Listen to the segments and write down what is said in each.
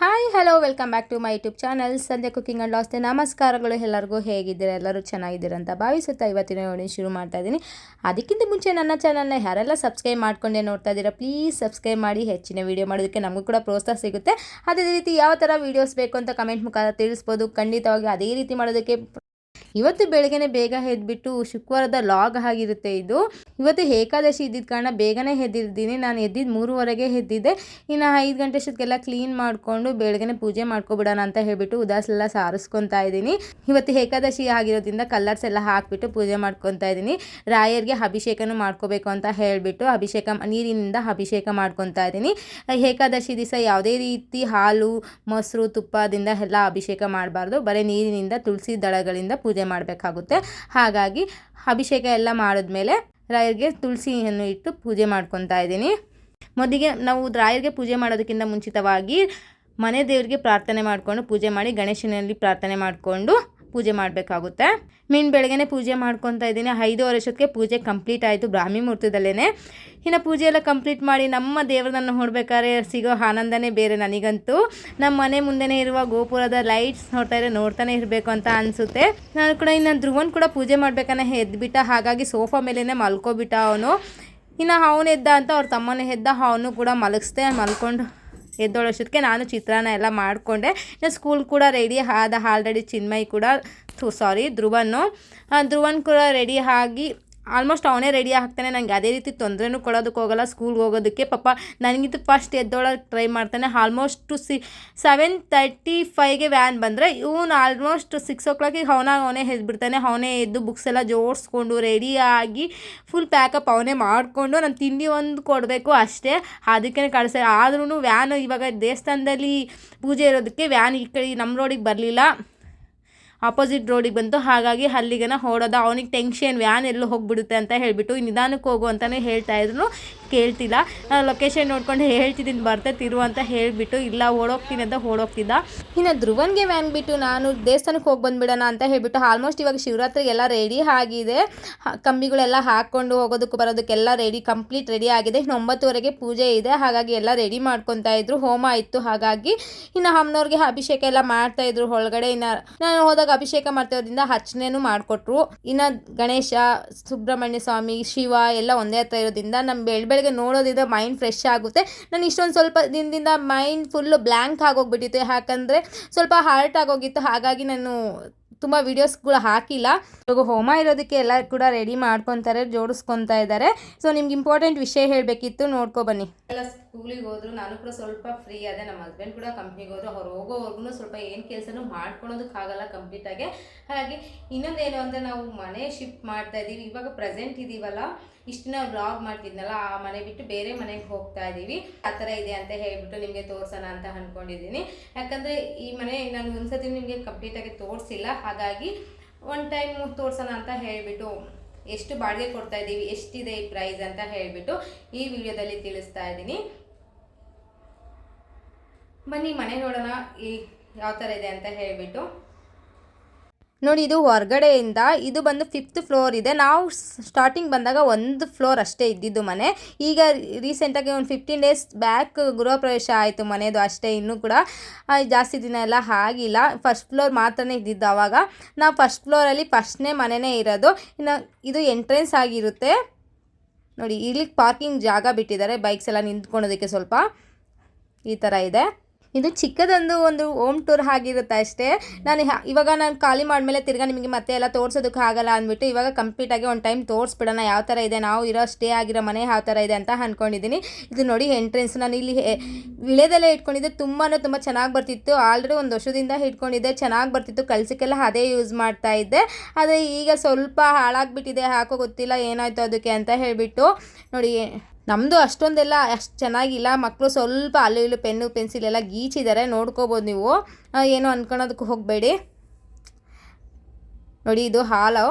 Hi, hello, welcome back to my YouTube channel. ಸಂಜೆ cooking and last ನಮಸ್ಕಾರಗಳು. ಎಲ್ಲರಿಗೂ ಹೇಗಿದ್ದೀರಾ? ಎಲ್ಲರೂ ಚೆನ್ನಾಗಿದ್ದೀರಾ ಅಂತ ಭಾವಿಸುತ್ತಾ ಇವತ್ತಿನ ನೋಡಿ ಶುರು ಮಾಡ್ತಾ ಇದ್ದೀನಿ. ಅದಕ್ಕಿಂತ ಮುಂಚೆ ನನ್ನ ಚಾನಲ್ನ ಯಾರೆಲ್ಲ ಸಬ್ಸ್ಕ್ರೈಬ್ ಮಾಡ್ಕೊಂಡೇ ನೋಡ್ತಾ ಇದ್ದೀರಾ, ಪ್ಲೀಸ್ ಸಬ್ಸ್ಕ್ರೈಬ್ ಮಾಡಿ. ಹೆಚ್ಚಿನ ವೀಡಿಯೋ ಮಾಡೋದಕ್ಕೆ ನಮಗೂ ಕೂಡ ಪ್ರೋತ್ಸಾಹ ಸಿಗುತ್ತೆ. ಅದೇ ರೀತಿ ಯಾವ ಥರ ವೀಡಿಯೋಸ್ ಬೇಕು ಅಂತ ಕಮೆಂಟ್ ಮುಖಾಂತರ ತಿಳಿಸ್ಬೋದು. ಖಂಡಿತವಾಗಿ ಅದೇ ರೀತಿ ಮಾಡೋದಕ್ಕೆ ಇವತ್ತು ಬೆಳಗ್ಗೆನೆ ಬೇಗ ಎದ್ಬಿಟ್ಟು ಶುಕ್ರವಾರದ ಲಾಗ್ ಆಗಿರುತ್ತೆ ಇದು. ಇವತ್ತು ಏಕಾದಶಿ ಇದ್ದಿದ್ದ ಕಾರಣ ಬೇಗನೆ ಎದ್ದಿದ್ದೀನಿ. ನಾನು ಎದ್ದಿದ್ದು ಮೂರುವರೆಗೆ ಎದ್ದಿದ್ದೆ. ಇನ್ನು ಐದು ಗಂಟೆ ಅಷ್ಟೊತ್ತಿಗೆಲ್ಲ ಕ್ಲೀನ್ ಮಾಡಿಕೊಂಡು ಬೆಳಗ್ಗೆನೆ ಪೂಜೆ ಮಾಡ್ಕೊಬಿಡೋಣ ಅಂತ ಹೇಳಿಬಿಟ್ಟು ಉದಾಸೆಲ್ಲ ಸಾರಿಸ್ಕೊತಾ ಇದ್ದೀನಿ. ಇವತ್ತು ಏಕಾದಶಿ ಆಗಿರೋದ್ರಿಂದ ಕಲರ್ಸ್ ಎಲ್ಲ ಹಾಕಿಬಿಟ್ಟು ಪೂಜೆ ಮಾಡ್ಕೊತಾ ಇದ್ದೀನಿ. ರಾಯರಿಗೆ ಅಭಿಷೇಕನೂ ಮಾಡ್ಕೋಬೇಕು ಅಂತ ಹೇಳಿಬಿಟ್ಟು ಅಭಿಷೇಕ ನೀರಿನಿಂದ ಅಭಿಷೇಕ ಮಾಡ್ಕೊತಾ ಇದ್ದೀನಿ. ಏಕಾದಶಿ ದಿವಸ ಯಾವುದೇ ರೀತಿ ಹಾಲು, ಮೊಸರು, ತುಪ್ಪದಿಂದ ಎಲ್ಲ ಅಭಿಷೇಕ ಮಾಡಬಾರ್ದು. ಬರೀ ನೀರಿನಿಂದ, ತುಳಸಿ ದಳಗಳಿಂದ ಪೂಜೆ ಮಾಡಬೇಕಾಗುತ್ತೆ. ಹಾಗಾಗಿ ಅಭಿಷೇಕ ಎಲ್ಲ ಮಾಡಿದ್ಮೇಲೆ ರಾಯರಿಗೆ ತುಳಸಿಯನ್ನು ಇಟ್ಟು ಪೂಜೆ ಮಾಡ್ಕೊತಾ ಇದ್ದೀನಿ. ಮೊದಲಿಗೆ ನಾವು ರಾಯರಿಗೆ ಪೂಜೆ ಮಾಡೋದಕ್ಕಿಂತ ಮುಂಚಿತವಾಗಿ ಮನೆ ದೇವರಿಗೆ ಪ್ರಾರ್ಥನೆ ಮಾಡಿಕೊಂಡು ಪೂಜೆ ಮಾಡಿ ಗಣೇಶನಲ್ಲಿ ಪ್ರಾರ್ಥನೆ ಮಾಡಿಕೊಂಡು ಪೂಜೆ ಮಾಡಬೇಕಾಗುತ್ತೆ. ಮೀನು ಬೆಳಗ್ಗೆನೇ ಪೂಜೆ ಮಾಡ್ಕೊತಾ ಇದ್ದೀನಿ. ಐದು ವರ್ಷಕ್ಕೆ ಪೂಜೆ ಕಂಪ್ಲೀಟ್ ಆಯಿತು ಬ್ರಾಹ್ಮಿ ಮುಹೂರ್ತದಲ್ಲೇ ಇನ್ನು ಪೂಜೆ ಎಲ್ಲ ಕಂಪ್ಲೀಟ್ ಮಾಡಿ ನಮ್ಮ ದೇವರನ್ನ ನೋಡ್ಬೇಕಾದ್ರೆ ಸಿಗೋ ಆನಂದನೇ ಬೇರೆ ನನಗಂತೂ. ನಮ್ಮ ಮನೆ ಮುಂದೆನೇ ಇರುವ ಗೋಪುರದ ಲೈಟ್ಸ್ ನೋಡ್ತಾ ಇದ್ರೆ ನೋಡ್ತಾನೆ ಇರಬೇಕು ಅಂತ ಅನಿಸುತ್ತೆ. ನಾನು ಕೂಡ ಇನ್ನು ಧ್ರುವನ್ ಕೂಡ ಪೂಜೆ ಮಾಡ್ಬೇಕನ್ನ ಎದ್ಬಿಟ್ಟ ಹಾಗಾಗಿ ಸೋಫಾ ಮೇಲೇ ಮಲ್ಕೊಬಿಟ್ಟ ಅವನು. ಇನ್ನು ಅವನು ಎದ್ದ ಅಂತ ಅವ್ರ ತಮ್ಮನೇ ಎದ್ದ, ಅವನು ಕೂಡ ಮಲಗಿಸ್ದೆ ಮಲ್ಕೊಂಡು ಎದ್ದೊಳೋಷ್ಟೊತ್ತಿಗೆ ನಾನು ಚಿತ್ರಾನ್ನ ಎಲ್ಲ ಮಾಡಿಕೊಂಡೆ. ನಾನು ಸ್ಕೂಲ್ ಕೂಡ ರೆಡಿ ಆದ ಆಲ್ರೆಡಿ ಚಿನ್ಮಯ್ ಕೂಡ ಸಾರಿ ಧ್ರುವನು. ಧ್ರುವನ್ ಕೂಡ ರೆಡಿ ಆಗಿ ಆಲ್ಮೋಸ್ಟ್ ಅವನೇ ರೆಡಿ ಆಗ್ತಾನೆ. ನನಗೆ ಅದೇ ರೀತಿ ತೊಂದರೆನೂ ಕೊಡೋದಕ್ಕೆ ಹೋಗಲ್ಲ. ಸ್ಕೂಲ್ಗೆ ಹೋಗೋದಕ್ಕೆ ಪಾಪ ನನಗಿಂತ ಫಸ್ಟ್ ಎದ್ದೋಳಕ್ಕೆ ಟ್ರೈ ಮಾಡ್ತಾನೆ. ಆಲ್ಮೋಸ್ಟ್ ಸಿ ಸೆವೆನ್ ತರ್ಟಿ ಫೈವ್ಗೆ ವ್ಯಾನ್ ಬಂದರೆ ಇವನು ಆಲ್ಮೋಸ್ಟ್ ಸಿಕ್ಸ್ ಓ ಕ್ಲಾಕಿಗೆ ಅವನಾಗ ಅವನೇ ಎದ್ಬಿಡ್ತಾನೆ. ಅವನೇ ಎದ್ದು ಬುಕ್ಸ್ ಎಲ್ಲ ಜೋಡಿಸ್ಕೊಂಡು ರೆಡಿಯಾಗಿ ಫುಲ್ ಪ್ಯಾಕಪ್ ಅವನೇ ಮಾಡಿಕೊಂಡು ನಾನು ತಿಂಡಿ ಒಂದು ಕೊಡಬೇಕು ಅಷ್ಟೇ. ಅದಕ್ಕೆ ಕಳಿಸ. ಆದ್ರೂ ವ್ಯಾನು ಇವಾಗ ದೇವಸ್ಥಾನದಲ್ಲಿ ಪೂಜೆ ಇರೋದಕ್ಕೆ ವ್ಯಾನ್ ಈ ಕಡೆ ನಮ್ಮ ರೋಡಿಗೆ ಬರಲಿಲ್ಲ. ಆಪೋಸಿಟ್ ರೋಡಿಗೆ ಬಂತು. ಹಾಗಾಗಿ ಅಲ್ಲಿಗೆನ ಓಡೋದ. ಅವನಿಗೆ ಟೆನ್ಷನ್ ವ್ಯಾನ್ ಎಲ್ಲೂ ಹೋಗ್ಬಿಡುತ್ತೆ ಅಂತ ಹೇಳಿಬಿಟ್ಟು ನಿಧಾನಕ್ಕೆ ಹೋಗು ಅಂತಲೇ ಹೇಳ್ತಾ ಇದ್ರು. ಕೇಳ್ತಿಲ್ಲ. ಲೊಕೇಶನ್ ನೋಡ್ಕೊಂಡು ಹೇಳ್ತಿದ್ದೀನಿ ಬರ್ತೈತಿರು ಅಂತ ಹೇಳಿಬಿಟ್ಟು, ಇಲ್ಲ, ಓಡೋಗ್ತೀನಿ ಅಂತ ಓಡೋಗ್ತಿದ್ದ. ಇನ್ನು ಧ್ರುವನ್ಗೆ ವ್ಯಾನ್ ಬಿಟ್ಟು ನಾನು ದೇವಸ್ಥಾನಕ್ಕೆ ಹೋಗಿ ಬಂದುಬಿಡೋಣ ಅಂತ ಹೇಳಿಬಿಟ್ಟು ಆಲ್ಮೋಸ್ಟ್ ಇವಾಗ ಶಿವರಾತ್ರಿಗೆಲ್ಲ ರೆಡಿ ಆಗಿದೆ. ಕಂಬಿಗಳೆಲ್ಲ ಹಾಕ್ಕೊಂಡು ಹೋಗೋದಕ್ಕೆ ಬರೋದಕ್ಕೆಲ್ಲ ರೆಡಿ ಕಂಪ್ಲೀಟ್ ರೆಡಿ ಆಗಿದೆ. ಇನ್ನು ಒಂಬತ್ತುವರೆಗೆ ಪೂಜೆ ಇದೆ. ಹಾಗಾಗಿ ಎಲ್ಲ ರೆಡಿ ಮಾಡ್ಕೊತಾ ಇದ್ರು. ಹೋಮ ಇತ್ತು ಹಾಗಾಗಿ ಇನ್ನು ಅಮ್ಮನವ್ರಿಗೆ ಅಭಿಷೇಕ ಎಲ್ಲ ಮಾಡ್ತಾ ಇದ್ರು. ಒಳಗಡೆ ಇನ್ನು ನಾನು ಹೋದಾಗ ಅಭಿಷೇಕ ಮಾಡ್ತಿರೋದ್ರಿಂದ ಅರ್ಚನೆನೂ ಮಾಡಿಕೊಟ್ರು. ಇನ್ನು ಗಣೇಶ, ಸುಬ್ರಹ್ಮಣ್ಯ ಸ್ವಾಮಿ, ಶಿವ ಎಲ್ಲ ಒಂದೇ ಹತ್ರ ಇರೋದ್ರಿಂದ ನಮ್ಮ ಬೆಳ, ಬೆಳಗ್ಗೆ ನೋಡೋದ್ರಿಂದ ಮೈಂಡ್ ಫ್ರೆಶ್ ಆಗುತ್ತೆ. ನಾನು ಇಷ್ಟೊಂದು ಸ್ವಲ್ಪ ದಿನದಿಂದ ಮೈಂಡ್ ಫುಲ್ಲು ಬ್ಲ್ಯಾಂಕ್ ಆಗೋಗ್ಬಿಟ್ಟಿತ್ತು. ಯಾಕಂದರೆ ಸ್ವಲ್ಪ ಹಾರ್ಟ್ ಆಗೋಗಿತ್ತು. ಹಾಗಾಗಿ ನಾನು ತುಂಬ ವೀಡಿಯೋಸ್ಗಳು ಹಾಕಿಲ್ಲ. ಇವಾಗ ಹೋಮ ಇರೋದಕ್ಕೆ ಎಲ್ಲ ಕೂಡ ರೆಡಿ ಮಾಡ್ಕೊತಾರೆ, ಜೋಡಿಸ್ಕೊತಾ ಇದ್ದಾರೆ ಸೊ ನಿಮ್ಗೆ ಇಂಪಾರ್ಟೆಂಟ್ ವಿಷಯ ಹೇಳಬೇಕಿತ್ತು. ನೋಡ್ಕೊ ಬನ್ನಿ. ಸ್ಕೂಲಿಗೆ ಹೋದ್ರು, ನಾನು ಕೂಡ ಸ್ವಲ್ಪ ಫ್ರೀ ಅದೇ ನಮ್ಮ ಹಸ್ಬೆಂಡ್ ಕೂಡ ಕಂಪ್ನಿಗೆ ಹೋದ್ರು. ಅವ್ರು ಹೋಗೋವರೆಗೂ ಸ್ವಲ್ಪ ಏನು ಕೆಲಸನೂ ಮಾಡ್ಕೊಳೋದಕ್ಕಾಗಲ್ಲ ಕಂಪ್ಲೀಟಾಗಿ ಹಾಗಾಗಿ ಇನ್ನೊಂದೇನು ಅಂದರೆ ನಾವು ಮನೆ ಶಿಫ್ಟ್ ಮಾಡ್ತಾ ಇದ್ದೀವಿ. ಇವಾಗ ಪ್ರೆಸೆಂಟ್ ಇದ್ದೀವಲ್ಲ ಇಷ್ಟು ನಾವು ಬ್ಲಾಗ್ ಮಾಡ್ತಿದ್ನಲ್ಲ, ಆ ಮನೆ ಬಿಟ್ಟು ಬೇರೆ ಮನೆಗೆ ಹೋಗ್ತಾ ಇದ್ದೀವಿ ಆ ಥರ ಇದೆ ಅಂತ ಹೇಳಿಬಿಟ್ಟು ನಿಮಗೆ ತೋರಿಸೋಣ ಅಂತ ಅಂದ್ಕೊಂಡಿದ್ದೀನಿ ಯಾಕಂದರೆ ಈ ಮನೆ ನಾನು ಒಂದ್ಸತಿ ನಿಮಗೆ ಕಂಪ್ಲೀಟಾಗಿ ತೋರಿಸಿಲ್ಲ. ಹಾಗಾಗಿ ಒನ್ ಟೈಮ್ ತೋರಿಸೋಣ ಅಂತ ಹೇಳಿಬಿಟ್ಟು ಎಷ್ಟು ಬಾಡಿಗೆ ಕೊಡ್ತಾ ಇದ್ದೀವಿ ಎಷ್ಟಿದೆ ಈ ಪ್ರೈಸ್ ಅಂತ ಹೇಳಿಬಿಟ್ಟು ಈ ವಿಡಿಯೋದಲ್ಲಿ ತಿಳಿಸ್ತಾ ಇದ್ದೀನಿ ಬನ್ನಿ, ಮನೆ ನೋಡೋಣ ಈ ಯಾವ ಥರ ಇದೆ ಅಂತ ಹೇಳಿಬಿಟ್ಟು. ನೋಡಿ, ಇದು ಹೊರಗಡೆಯಿಂದ ಇದು ಬಂದು ಫಿಫ್ತ್ ಫ್ಲೋರ್ ಇದೆ. ನಾವು ಸ್ಟಾರ್ಟಿಂಗ್ ಬಂದಾಗ ಒಂದು ಫ್ಲೋರ್ ಅಷ್ಟೇ ಇದ್ದಿದ್ದು ಮನೆ. ಈಗ ರೀಸೆಂಟಾಗಿ ಒಂದು ಫಿಫ್ಟೀನ್ ಡೇಸ್ ಬ್ಯಾಕ್ ಗೃಹ ಪ್ರವೇಶ ಆಯಿತು ಮನೆಯದು ಅಷ್ಟೇ, ಇನ್ನೂ ಕೂಡ ಜಾಸ್ತಿ ದಿನ ಎಲ್ಲ ಆಗಿಲ್ಲ. ಫಸ್ಟ್ ಫ್ಲೋರ್ ಮಾತ್ರನೇ ಇದ್ದಿದ್ದು ಆವಾಗ ನಾವು ಫಸ್ಟ್ ಫ್ಲೋರಲ್ಲಿ ಫಸ್ಟ್ನೇ ಮನೆಯೇ ಇರೋದು. ಇನ್ನು ಇದು ಎಂಟ್ರೆನ್ಸ್ ಆಗಿರುತ್ತೆ. ನೋಡಿ ಇಲ್ಲಿ ಪಾರ್ಕಿಂಗ್ ಜಾಗ ಬಿಟ್ಟಿದ್ದಾರೆ. ಬೈಕ್ಸ್ ಎಲ್ಲ ನಿಂತ್ಕೊಳೋದಕ್ಕೆ ಸ್ವಲ್ಪ ಈ ಥರ ಇದೆ. ಇದು ಚಿಕ್ಕದೊಂದು ಒಂದು ಹೋಮ್ ಟೂರ್ ಆಗಿರುತ್ತೆ ಅಷ್ಟೇ. ನಾನು ಇವಾಗ ನಾನು ಖಾಲಿ ಮಾಡಿದ್ಮೇಲೆ ತಿರ್ಗಾ ನಿಮಗೆ ಮತ್ತೆ ಎಲ್ಲ ತೋರಿಸೋದಕ್ಕೆ ಆಗಲ್ಲ ಅಂದ್ಬಿಟ್ಟು ಇವಾಗ ಕಂಪ್ಲೀಟಾಗಿ ಒಂದು ಟೈಮ್ ತೋರಿಸ್ಬಿಡೋಣ, ಯಾವ ಥರ ಇದೆ, ನಾವು ಇರೋ ಸ್ಟೇ ಆಗಿರೋ ಮನೆ ಯಾವ ಥರ ಇದೆ ಅಂತ ಅಂದ್ಕೊಂಡಿದ್ದೀನಿ ಇದು ನೋಡಿ ಎಂಟ್ರೆನ್ಸ್ ನಾನು ಇಲ್ಲಿ ವಿಳೆದಲ್ಲೇ ಇಟ್ಕೊಂಡಿದ್ದೆ ತುಂಬಾ ತುಂಬ ಚೆನ್ನಾಗಿ ಬರ್ತಿತ್ತು. ಆಲ್ರೆಡಿ ಒಂದು ವರ್ಷದಿಂದ ಇಟ್ಕೊಂಡಿದ್ದೆ, ಚೆನ್ನಾಗಿ ಬರ್ತಿತ್ತು. ಕಲಸಕ್ಕೆಲ್ಲ ಅದೇ ಯೂಸ್ ಮಾಡ್ತಾ ಇದ್ದೆ. ಆದರೆ ಈಗ ಸ್ವಲ್ಪ ಹಾಳಾಗಿಬಿಟ್ಟಿದೆ ಹಾಕೋ ಗೊತ್ತಿಲ್ಲ ಏನಾಯಿತು ಅದಕ್ಕೆ ಅಂತ ಹೇಳಿಬಿಟ್ಟು ನೋಡಿ ನಮ್ಮದು ಅಷ್ಟೊಂದೆಲ್ಲ ಅಷ್ಟು ಚೆನ್ನಾಗಿಲ್ಲ. ಮಕ್ಕಳು ಸ್ವಲ್ಪ ಅಲ್ಲೂ ಇಲ್ಲೂ ಪೆನ್ನು, ಪೆನ್ಸಿಲ್ ಎಲ್ಲ ಗೀಚಿದ್ದಾರೆ ನೋಡ್ಕೋಬೋದು ನೀವು. ಏನು ಅಂದ್ಕೊಳೋದಕ್ಕೆ ಹೋಗಬೇಡಿ. ನೋಡಿ, ಇದು ಹಾಲು.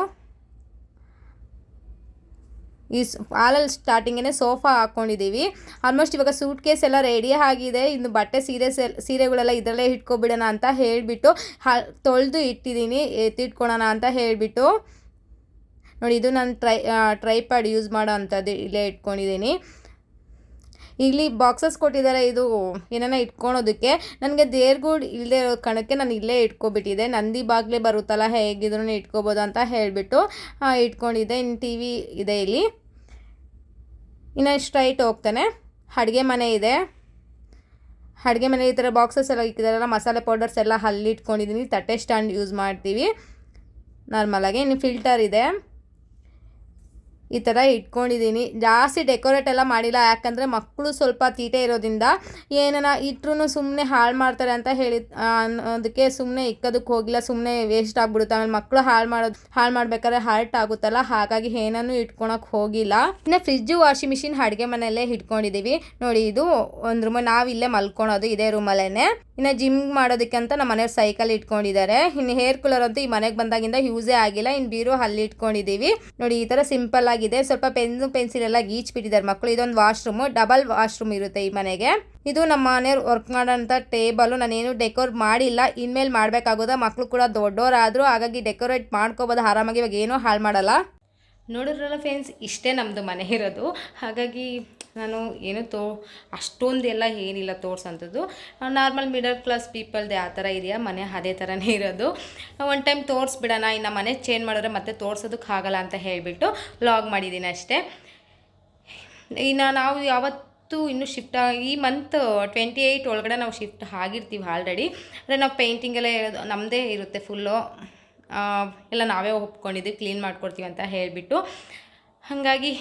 ಈ ಹಾಲಲ್ಲಿ ಸ್ಟಾರ್ಟಿಂಗೇ ಸೋಫಾ ಹಾಕ್ಕೊಂಡಿದ್ದೀವಿ ಆಲ್ಮೋಸ್ಟ್ ಇವಾಗ ಸೂಟ್ ಕೇಸ್ ಎಲ್ಲ ರೆಡಿ ಆಗಿದೆ. ಇನ್ನು ಬಟ್ಟೆ ಸೀರೆ ಸೀರೆಗಳೆಲ್ಲ ಇದರಲ್ಲೇ ಇಟ್ಕೊಬಿಡೋಣ ಅಂತ ಹೇಳಿಬಿಟ್ಟು ಹಾ ತೊಳೆದು ಇಟ್ಟಿದ್ದೀನಿ. ಎತ್ತಿಟ್ಕೊಳೋಣ ಅಂತ ಹೇಳಿಬಿಟ್ಟು. ನೋಡಿ, ಇದು ನಾನು ಟ್ರೈ ಟ್ರೈಪ್ಯಾಡ್ ಯೂಸ್ ಮಾಡೋ ಅಂಥದ್ದು ಇಲ್ಲೇ ಇಟ್ಕೊಂಡಿದ್ದೀನಿ. ಇಲ್ಲಿ ಬಾಕ್ಸಸ್ ಕೊಟ್ಟಿದ್ದಾರೆ, ಇದು ಏನಾನ ಇಟ್ಕೊಳೋದಕ್ಕೆ. ನನಗೆ ದೇರ್ಗೂಡ್ ಇಲ್ಲದೆ ಇರೋ ಕಣಕ್ಕೆ ನಾನು ಇಲ್ಲೇ ಇಟ್ಕೊಬಿಟ್ಟಿದೆ ನಂದಿ ಬಾಗ್ಲೇ ಬರುತ್ತಲ್ಲ ಹೇಗಿದ್ರು ಇಟ್ಕೋಬೋದು ಅಂತ ಹೇಳಿಬಿಟ್ಟು ಇಟ್ಕೊಂಡಿದ್ದೆ. ಇನ್ನು ಟಿ ವಿ ಇದೆ ಇಲ್ಲಿ. ಇನ್ನು ಸ್ಟ್ರೈಟ್ ಹೋಗ್ತಾನೆ. ಅಡುಗೆ ಮನೆ ಇದೆ. ಅಡುಗೆ ಮನೆ ಈ ಥರ ಬಾಕ್ಸಸ್ ಎಲ್ಲ ಇಕ್ಕಿದಾರಲ್ಲ, ಮಸಾಲೆ ಪೌಡರ್ಸ್ ಎಲ್ಲ ಅಲ್ಲಿ ಇಟ್ಕೊಂಡಿದ್ದೀನಿ. ತಟ್ಟೆ ಸ್ಟ್ಯಾಂಡ್ ಯೂಸ್ ಮಾಡ್ತೀವಿ. ನಾರ್ಮಲಾಗಿ ಇನ್ನು ಫಿಲ್ಟರ್ ಇದೆ. ಈ ಥರ ಇಟ್ಕೊಂಡಿದ್ದೀನಿ. ಜಾಸ್ತಿ ಡೆಕೋರೇಟ್ ಎಲ್ಲ ಮಾಡಿಲ್ಲ. ಯಾಕಂದರೆ ಮಕ್ಕಳು ಸ್ವಲ್ಪ ತೀಟೆ ಇರೋದ್ರಿಂದ ಏನನ ಇಟ್ರೂ ಸುಮ್ಮನೆ ಹಾಳು ಮಾಡ್ತಾರೆ ಅಂತ ಹೇಳಿ ಅದಕ್ಕೆ ಸುಮ್ಮನೆ ಇಕ್ಕೋದಕ್ಕೆ ಹೋಗಿಲ್ಲ. ಸುಮ್ಮನೆ ವೇಸ್ಟ್ ಆಗ್ಬಿಡುತ್ತೆ. ಆಮೇಲೆ ಮಕ್ಕಳು ಹಾಳು ಮಾಡೋದು, ಹಾಳು ಮಾಡ್ಬೇಕಾದ್ರೆ ಹಾರ್ಟ್ ಆಗುತ್ತಲ್ಲ. ಹಾಗಾಗಿ ಏನನ್ನು ಇಟ್ಕೊಳಕ್ಕೆ ಹೋಗಿಲ್ಲ. ಇನ್ನು ಫ್ರಿಜ್ಜು ವಾಷಿಂಗ್ ಮಿಷಿನ್ ಅಡುಗೆ ಮನೆಯಲ್ಲೇ ಇಟ್ಕೊಂಡಿದ್ದೀವಿ ನೋಡಿ ಇದು ಒಂದು ರೂಮ್ ನಾವು ಇಲ್ಲೇ ಮಲ್ಕೊಳೋದು ಇದೇ ರೂಮಲ್ಲೇ ಇನ್ನು ಜಿಮ್ ಮಾಡೋದಕ್ಕೆ ಅಂತ ನಮ್ಮ ಮನೆಯವ್ರು ಸೈಕಲ್ ಇಟ್ಕೊಂಡಿದ್ದಾರೆ. ಇನ್ನು ಹೇರ್ ಕೂಲರ್ ಅಂತೂ ಈ ಮನೆಗೆ ಬಂದಾಗಿಂದ ಯೂಸೇ ಆಗಿಲ್ಲ. ಇನ್ನು ಬೀರು ಅಲ್ಲಿ ಇಟ್ಕೊಂಡಿದ್ದೀವಿ ನೋಡಿ, ಈ ಥರ ಸಿಂಪಲ್ ಆಗಿದೆ. ಸ್ವಲ್ಪ ಪೆನ್ ಪೆನ್ಸಿಲ್ ಎಲ್ಲ ಗೀಚ್ ಬಿಟ್ಟಿದ್ದಾರೆ ಮಕ್ಕಳು ಇದೊಂದು ವಾಶ್ರೂಮ್ ಡಬಲ್ ವಾಶ್ರೂಮ್ ಇರುತ್ತೆ ಈ ಮನೆಗೆ. ಇದು ನಮ್ಮ ಮನೆಯವ್ರು ವರ್ಕ್ ಮಾಡೋಂಥ ಟೇಬಲು ನಾನೇನು ಡೆಕೋರ್ ಮಾಡಿಲ್ಲ. ಇನ್ಮೇಲೆ ಮಾಡಬೇಕಾಗೋದ. ಮಕ್ಕಳು ಕೂಡ ದೊಡ್ಡವರಾದರೂ ಹಾಗಾಗಿ ಡೆಕೋರೇಟ್ ಮಾಡ್ಕೋಬೋದು. ಆರಾಮಾಗಿ ಇವಾಗ ಏನೂ ಹಾಳು ಮಾಡಲ್ಲ. ನೋಡಿದ್ರಲ್ಲ ಫ್ರೆಂಡ್ಸ್ ಇಷ್ಟೇ ನಮ್ಮದು ಮನೆ ಇರೋದು. ಹಾಗಾಗಿ ನಾನು ಏನು ತೋ ಅಷ್ಟೊಂದೆಲ್ಲ ಏನಿಲ್ಲ ತೋರ್ಸೋಂಥದ್ದು. ನಾರ್ಮಲ್ ಮಿಡಲ್ ಕ್ಲಾಸ್ ಪೀಪಲ್ದು ಆ ಥರ ಇದೆಯಾ? ಮನೆ ಅದೇ ಥರನೇ ಇರೋದು. ಒನ್ ಟೈಮ್ ತೋರಿಸ್ಬಿಡೋಣ, ಇನ್ನು ಮನೆ ಚೇಂಜ್ ಮಾಡಿದ್ರೆ ಮತ್ತೆ ತೋರ್ಸೋದಕ್ಕೆ ಆಗಲ್ಲ ಅಂತ ಹೇಳಿಬಿಟ್ಟು ಲಾಗ್ ಮಾಡಿದ್ದೀನಿ ಅಷ್ಟೇ. ಇನ್ನು ನಾವು ಯಾವತ್ತು ಇನ್ನು ಶಿಫ್ಟ್ ಈ ಮಂತ್ ಟ್ವೆಂಟಿ ಏಯ್ಟ್ ಒಳಗಡೆ ನಾವು ಶಿಫ್ಟ್ ಆಗಿರ್ತೀವಿ ಆಲ್ರೆಡಿ ಅಂದರೆ ನಾವು ಪೇಂಟಿಂಗ್ ಎಲ್ಲ ಇರೋದು ನಮ್ಮದೇ ಇರುತ್ತೆ ಫುಲ್ಲು ಎಲ್ಲ ನಾವೇ ಒಪ್ಕೊಂಡಿದ್ದೀವಿ ಕ್ಲೀನ್ ಮಾಡ್ಕೊಡ್ತೀವಿ ಅಂತ ಹೇಳಿಬಿಟ್ಟು. ಹಾಗಾಗಿ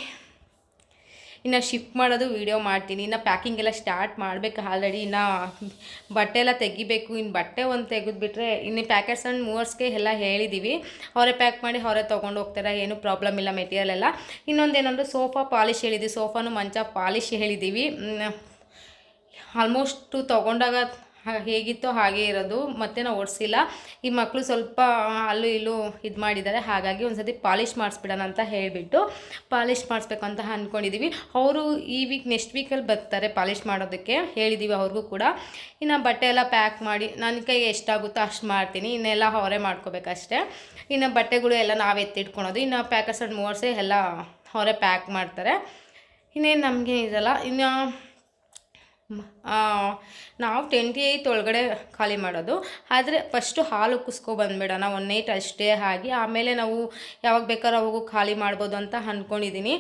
ಇನ್ನು ಶಿಫ್ಟ್ ಮಾಡೋದು ವೀಡಿಯೋ ಮಾಡ್ತೀನಿ. ಇನ್ನು ಪ್ಯಾಕಿಂಗ್ ಎಲ್ಲ ಸ್ಟಾರ್ಟ್ ಮಾಡಬೇಕು ಆಲ್ರೆಡಿ ಇನ್ನು ಬಟ್ಟೆ ಎಲ್ಲ ತೆಗಿಬೇಕು. ಇನ್ನು ಬಟ್ಟೆ ಒಂದು ತೆಗೆದುಬಿಟ್ರೆ ಇನ್ನು ಪ್ಯಾಕೆಟ್ಸ್ ಆ್ಯಂಡ್ ಮೂವರ್ಸ್ಗೆ ಎಲ್ಲ ಹೇಳಿದ್ದೀವಿ ಅವರೇ ಪ್ಯಾಕ್ ಮಾಡಿ ಅವರೇ ತೊಗೊಂಡು ಹೋಗ್ತಾರೆ. ಏನು ಪ್ರಾಬ್ಲಮ್ ಇಲ್ಲ ಮೆಟೀರಿಯಲ್ ಎಲ್ಲ. ಇನ್ನೊಂದು ಏನಂದ್ರೆ ಸೋಫಾ ಪಾಲಿಶ್ ಹೇಳಿದ್ದೀವಿ ಸೋಫಾನು ಮಂಚ ಪಾಲಿಶ್ ಹೇಳಿದ್ದೀವಿ ಆಲ್ಮೋಸ್ಟು ತೊಗೊಂಡಾಗ ಹೇಗಿತ್ತೋ ಹಾಗೇ ಇರೋದು, ಮತ್ತೆ ನಾವು ಓಡಿಸಿಲ್ಲ. ಈ ಮಕ್ಕಳು ಸ್ವಲ್ಪ ಅಲ್ಲೂ ಇಲ್ಲೂ ಇದು ಮಾಡಿದ್ದಾರೆ, ಹಾಗಾಗಿ ಒಂದು ಸತಿ ಪಾಲಿಷ್ ಮಾಡಿಸ್ಬಿಡೋಣ ಅಂತ ಹೇಳಿಬಿಟ್ಟು ಪಾಲಿಷ್ ಮಾಡಿಸ್ಬೇಕು ಅಂತ ಅಂದ್ಕೊಂಡಿದ್ದೀವಿ ಅವರು ಈ ವೀಕ್ ನೆಕ್ಸ್ಟ್ ವೀಕಲ್ಲಿ ಬರ್ತಾರೆ ಪಾಲಿಷ್ ಮಾಡೋದಕ್ಕೆ ಹೇಳಿದ್ದೀವಿ ಅವ್ರಿಗೂ ಕೂಡ. ಇನ್ನು ಬಟ್ಟೆ ಎಲ್ಲ ಪ್ಯಾಕ್ ಮಾಡಿ ನನ್ನ ಕೈ ಎಷ್ಟಾಗುತ್ತೋ ಅಷ್ಟು ಮಾಡ್ತೀನಿ, ಇನ್ನೆಲ್ಲ ಅವರೇ ಮಾಡ್ಕೋಬೇಕಷ್ಟೇ. ಇನ್ನು ಬಟ್ಟೆಗಳು ಎಲ್ಲ ನಾವು ಎತ್ತಿಟ್ಕೊಳೋದು, ಇನ್ನು ಪ್ಯಾಕರ್ಸ್ ಆ್ಯಂಡ್ ಮೂವರ್ಸೇ ಎಲ್ಲ ಅವರೇ ಪ್ಯಾಕ್ ಮಾಡ್ತಾರೆ. ಇನ್ನೇನು ನಮಗೆ ಇದಲ್ಲ ಇನ್ನು ನಾವು ಟ್ವೆಂಟಿ ಏಯ್ತ್ ಒಳಗಡೆ ಖಾಲಿ ಮಾಡೋದು. ಆದರೆ ಫಸ್ಟು ಹಾಲು ಕುಸ್ಕೊ ಬಂದುಬಿಡಣ ಒನ್ ನೈಟ್ ಅಷ್ಟೇ ಆಗಿ ಆಮೇಲೆ ನಾವು ಯಾವಾಗ ಬೇಕಾದ್ರೂ ಅವಾಗೂ ಖಾಲಿ ಮಾಡ್ಬೋದು ಅಂತ ಅಂದ್ಕೊಂಡಿದ್ದೀನಿ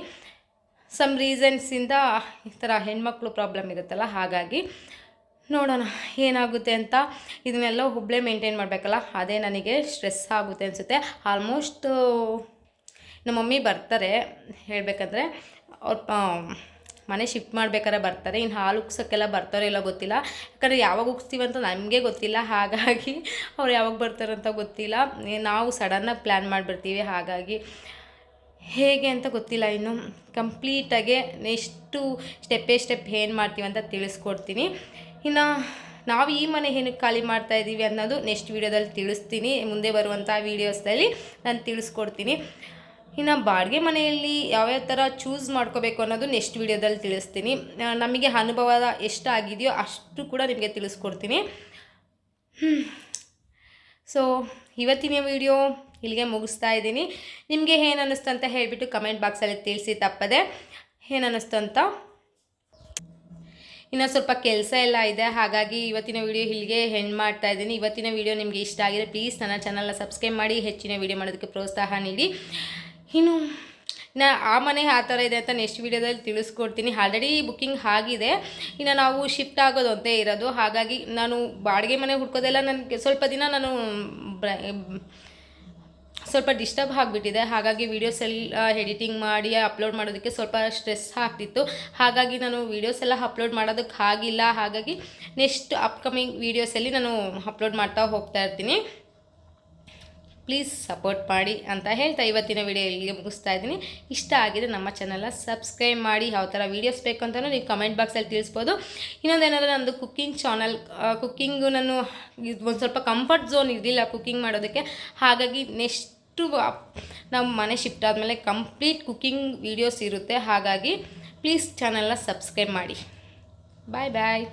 ಸಮ್ ರೀಸನ್ಸಿಂದ ಈ ಥರ ಹೆಣ್ಮಕ್ಳು ಪ್ರಾಬ್ಲಮ್ ಇರುತ್ತಲ್ಲ, ಹಾಗಾಗಿ ನೋಡೋಣ ಏನಾಗುತ್ತೆ ಅಂತ. ಇದನ್ನೆಲ್ಲ ಹುಬ್ಳೆ ಮೇಂಟೈನ್ ಮಾಡಬೇಕಲ್ಲ, ಅದೇ ನನಗೆ ಸ್ಟ್ರೆಸ್ ಆಗುತ್ತೆ ಅನಿಸುತ್ತೆ. ಆಲ್ಮೋಸ್ಟ್ ನಮ್ಮ ಮಮ್ಮಿ ಬರ್ತಾರೆ, ಹೇಳಬೇಕಂದ್ರೆ, ಅವ್ರ ಮನೆ ಶಿಫ್ಟ್ ಮಾಡ್ಬೇಕಾದ್ರೆ ಬರ್ತಾರೆ, ಇನ್ನು ಹಾಲು ಉಗ್ಸೋಕ್ಕೆಲ್ಲ ಬರ್ತಾರೋ ಇಲ್ಲ ಗೊತ್ತಿಲ್ಲ. ಯಾಕಂದರೆ ಯಾವಾಗ ಉಗ್ಸ್ತೀವಿ ಅಂತ ನಮಗೆ ಗೊತ್ತಿಲ್ಲ, ಹಾಗಾಗಿ ಅವ್ರು ಯಾವಾಗ ಬರ್ತಾರಂತ ಗೊತ್ತಿಲ್ಲ. ನಾವು ಸಡನ್ನಾಗಿ ಪ್ಲ್ಯಾನ್ ಮಾಡಿಬಿಡ್ತೀವಿ, ಹಾಗಾಗಿ ಹೇಗೆ ಅಂತ ಗೊತ್ತಿಲ್ಲ ಇನ್ನು. ಕಂಪ್ಲೀಟಾಗೆ ನೆಕ್ಸ್ಟು ಸ್ಟೆಪ್ ಬೈ ಸ್ಟೆಪ್ ಏನು ಮಾಡ್ತೀವಿ ಅಂತ ತಿಳಿಸ್ಕೊಡ್ತೀನಿ. ಇನ್ನು ನಾವು ಈ ಮನೆ ಏನಕ್ಕೆ ಖಾಲಿ ಮಾಡ್ತಾ ಇದ್ದೀವಿ ಅನ್ನೋದು ನೆಕ್ಸ್ಟ್ ವೀಡಿಯೋದಲ್ಲಿ ತಿಳಿಸ್ತೀನಿ. ಮುಂದೆ ಬರುವಂಥ ವೀಡಿಯೋಸ್ದಲ್ಲಿ ನಾನು ತಿಳಿಸ್ಕೊಡ್ತೀನಿ. ಇನ್ನು ಬಾಡಿಗೆ ಮನೆಯಲ್ಲಿ ಯಾವ್ಯಾವ ಥರ ಚೂಸ್ ಮಾಡ್ಕೋಬೇಕು ಅನ್ನೋದು ನೆಕ್ಸ್ಟ್ ವೀಡಿಯೋದಲ್ಲಿ ತಿಳಿಸ್ತೀನಿ. ನಮಗೆ ಅನುಭವ ಎಷ್ಟು ಆಗಿದೆಯೋ ಅಷ್ಟು ಕೂಡ ನಿಮಗೆ ತಿಳಿಸ್ಕೊಡ್ತೀನಿ. ಸೊ ಇವತ್ತಿನ ವಿಡಿಯೋ ಇಲ್ಲಿಗೆ ಮುಗಿಸ್ತಾ ಇದ್ದೀನಿ. ನಿಮಗೆ ಏನು ಅನ್ನಿಸ್ತು ಅಂತ ಹೇಳಿಬಿಟ್ಟು ಕಮೆಂಟ್ ಬಾಕ್ಸಲ್ಲಿ ತಿಳಿಸಿ, ತಪ್ಪದೆ. ಏನು ಅನ್ನಿಸ್ತು ಅಂತ? ಇನ್ನು ಸ್ವಲ್ಪ ಕೆಲಸ ಎಲ್ಲ ಇದೆ. ಹಾಗಾಗಿ ಇವತ್ತಿನ ವಿಡಿಯೋ ಇಲ್ಲಿಗೆ ಹೆಣ್ಣು ಮಾಡ್ತಾ ಇದ್ದೀನಿ. ಇವತ್ತಿನ ವಿಡಿಯೋ ನಿಮಗೆ ಇಷ್ಟ ಆಗಿದೆ ಪ್ಲೀಸ್ ನನ್ನ ಚಾನಲ್ನ ಸಬ್ಸ್ಕ್ರೈಬ್ ಮಾಡಿ. ಹೆಚ್ಚಿನ ವಿಡಿಯೋ ಮಾಡೋದಕ್ಕೆ ಪ್ರೋತ್ಸಾಹ ನೀಡಿ. ಇನ್ನು, ನಾ, ಆ ಮನೆ ಆ ಥರ ಇದೆ ಅಂತ ನೆಕ್ಸ್ಟ್ ವೀಡಿಯೋದಲ್ಲಿ ತಿಳಿಸ್ಕೊಡ್ತೀನಿ. ಆಲ್ರೆಡಿ ಬುಕ್ಕಿಂಗ್ ಆಗಿದೆ. ಇನ್ನು ನಾವು ಶಿಫ್ಟ್ ಆಗೋದು ಅಂತೇ ಇರೋದು. ಹಾಗಾಗಿ ನಾನು ಬಾಡಿಗೆ ಮನೆ ಹುಡ್ಕೋದೆಲ್ಲ ನನಗೆ ಸ್ವಲ್ಪ ದಿನ ನಾನು ಸ್ವಲ್ಪ ಡಿಸ್ಟರ್ಬ್ ಆಗಿಬಿಟ್ಟಿದೆ. ಹಾಗಾಗಿ ವೀಡಿಯೋಸ್ ಎಲ್ಲ ಎಡಿಟಿಂಗ್ ಮಾಡಿ ಅಪ್ಲೋಡ್ ಮಾಡೋದಕ್ಕೆ ಸ್ವಲ್ಪ ಸ್ಟ್ರೆಸ್ ಆಗ್ತಿತ್ತು. ಹಾಗಾಗಿ ನಾನು ವೀಡಿಯೋಸ್ ಎಲ್ಲ ಅಪ್ಲೋಡ್ ಮಾಡೋದಕ್ಕೆ ಆಗಿಲ್ಲ. ಹಾಗಾಗಿ ನೆಕ್ಸ್ಟ್ ಅಪ್ಕಮಿಂಗ್ ವೀಡಿಯೋಸಲ್ಲಿ ನಾನು ಅಪ್ಲೋಡ್ ಮಾಡ್ತಾ ಹೋಗ್ತಾ ಇರ್ತೀನಿ. ಪ್ಲೀಸ್ ಸಪೋರ್ಟ್ ಮಾಡಿ ಅಂತ ಹೇಳ್ತಾ ಇವತ್ತಿನ ವಿಡಿಯೋ ಇಲ್ಲಿಗೆ ಮುಗಿಸ್ತಾ ಇದ್ದೀನಿ. ಇಷ್ಟ ಆಗಿದೆ ನಮ್ಮ ಚಾನಲ್ನ ಸಬ್ಸ್ಕ್ರೈಬ್ ಮಾಡಿ. ಯಾವ ಥರ ವೀಡಿಯೋಸ್ ಬೇಕು ಅಂತಲೂ ನೀವು ಕಮೆಂಟ್ ಬಾಕ್ಸಲ್ಲಿ ತಿಳಿಸ್ಬೋದು. ಇನ್ನೊಂದೇನಾದರೂ ನನ್ನದು ಕುಕ್ಕಿಂಗ್ ಚಾನಲ್ ಕುಕ್ಕಿಂಗು ನಾನು ಒಂದು ಸ್ವಲ್ಪ ಕಂಫರ್ಟ್ ಝೋನ್ ಇರಲಿಲ್ಲ ಕುಕ್ಕಿಂಗ್ ಮಾಡೋದಕ್ಕೆ. ಹಾಗಾಗಿ ನೆಕ್ಸ್ಟು ನಮ್ಮ ಮನೆ ಶಿಫ್ಟ್ ಆದಮೇಲೆ ಕಂಪ್ಲೀಟ್ ಕುಕ್ಕಿಂಗ್ ವೀಡಿಯೋಸ್ ಇರುತ್ತೆ. ಹಾಗಾಗಿ ಪ್ಲೀಸ್ ಚಾನಲ್ನ ಸಬ್ಸ್ಕ್ರೈಬ್ ಮಾಡಿ. ಬಾಯ್ ಬಾಯ್